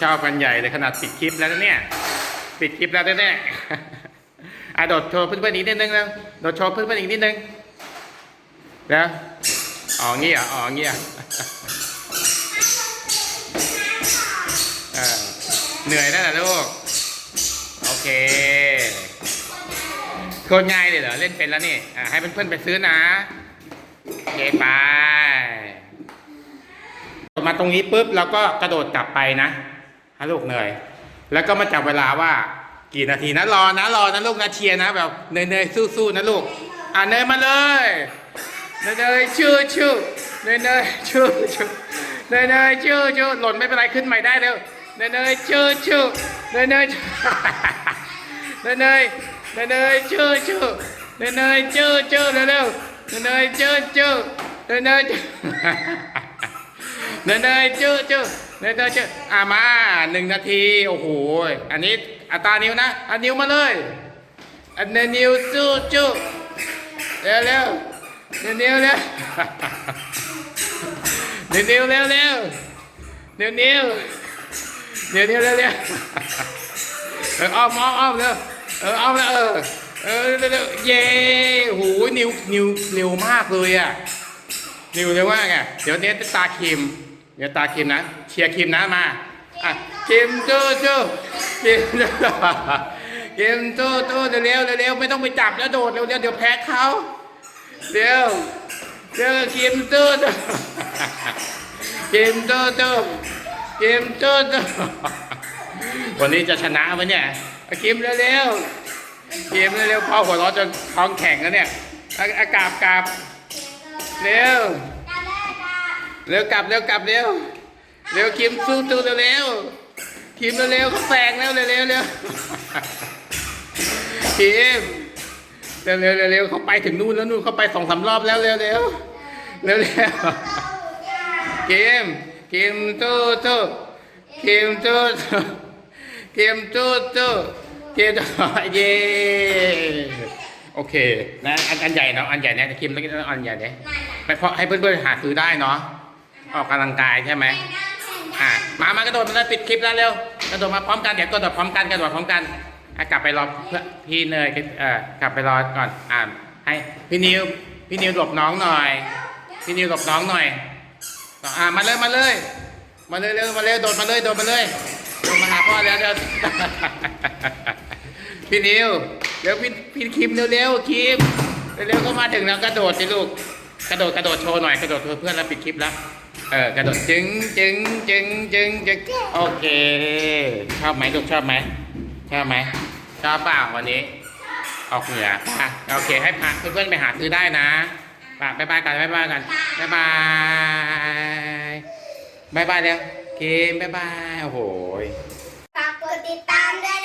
ชอบกันใหญ่เลยขนาดปิดคลิปแล้วนะเนี่ย ปิดคลิปแล้วนะเนี่ยอะโดดโชว์เพื่อนๆอีกนิดนึงแล้วโดดโชว์เพื่อนๆอีกนิดนึงแล้วอ๋อเงี้ยอ๋อเงี้ยเหนื่อยแล้วนะลูก โอเคคตรง่ายเลยเหรอ เล่นเป็นแล้วนี่ให้เพื่อนๆไปซื้อนะ โอเคไป มาตรงนี้ปุ๊บเราก็กระโดดกลับไปนะฮะลูกเหนื่อยแล้วก็มาจับเวลาว่ากี่นาทีนะรอนะรอนะลูกนะเชียร์นะแบบเนยเนยสู้ๆนะลูกอะเนยมาเลยเนยเนยชื่อชื่อเนยเนยชื่อชื่อเนยเนยชื่อชื่อหล่นไม่เป็นไรขึ้นใหม่ได้เร็วเนยเนยชื่อชื่อเนยเนยเนยเนยเนยเนยชื่อชื่อเนยเนยชื่อชื่อเร็วเร็วเนยเนยชื่อชื่อเนยเนย เนยเนยจื้จื้อเนยเนยจื้ออะมาหนึ่งนาทีโอ้โหอันนี้อัตรานิ้วนะอันนิ้วมาเลยอันเนยนิ้วจื้จื้เร็วเร็วเนยนิ้วเร็วเนยนิ้วเร็วเร็วเนยนิ้วเนยนิ้วเร็วเร็วเอออ้อมอ้อมอ้อมเร็วเอออ้อมแล้วเออเออเร็วเร็วเย้โอ้โหนิ้วนิ้วเร็วมากเลยอะนิวเรียกว่าไงเดี๋ยวเนี้ยตาเคิม ดี๋ยวตาคิมนะ เชียร์คิมนะมาอะคิมจู้จู้คิมจู้คิมจู้จู้เร็วๆเร็วๆไม่ต้องไปจับแล้วโดดเร็วๆเดี๋ยวแพ้เขาเร็วเร็วคิมจู้จู้คิมจู้จู้คิมจู้จู้วันนี้จะชนะไหมเนี่ยอะคิมเร็วๆคิมเร็วๆพอหัวเราะจนท้องแข็งแล้วเนี่ยอะอะกราบกราบเร็ว เร็วกลับเร็วกลับเร็วเร็วคิมสู้ตู้เร็วเร็วคิมเร็วๆเขาแซงแล้วเร็วเร็วเร็วคิมเร็วเร็วเร็วเร็วเขาไปถึงนู่นแล้วนู่นเขาไปสองสามรอบแล้วเร็วเร็วเร็วเร็วคิมคิมตู้ตู้คิมตู้ตู้คิมตู้ตู้คิมตู้เย้โอเคนะอันอันใหญ่เนาะอันใหญ่เนี่ยคิมแล้วก็อันใหญ่เนี่ยไปเพราะให้เพื่อนๆหาซื้อได้เนาะ ออกกำลังกายใช่ไหมอะมามากระโดดมาแล้วปิดคลิปแล้วเร็วกระโดดมาพร้อมกันเดี๋ยวกระโดดพร้อมกันกระโดดพร้อมกันอะกลับไปรอเพื่อพี่เนยเอ่อกลับไปรอก่อนอ่าให้พี่นิวพี่นิวหลบน้องหน่อยพี่นิวหลบน้องหน่อยอ่ามาเลยมาเลย มาเลยเร็วมาเร็วโดดมาเลยโดดมาเลยโดดมาหาพ่อแล้วเดี๋ยวพี่นิวเร็วพี่พี่คิมเร็วๆคิมเร็วๆก็มาถึงแล้วกระโดดสิลูกกระโดดกระโดดโชว์หน่อยกระโดดเพื่อเพื่อนแล้วปิดคลิปแล้ว เออกระโดดจึงจึงจึงจึงจึงโอเค ชอบไหมลูกชอบไหมชอบไหมชอบเปล่าวันนี้ ออกเหนืออะโอเค ให้พาเพื่อนๆไปหาซื้อได้นะไปบ๊ายบายกันบ๊ายบายกันบ๊ายบายบ๊ายบายเร็วเคมบ๊ายบายโอ้โหฝากกดติดตามด้วย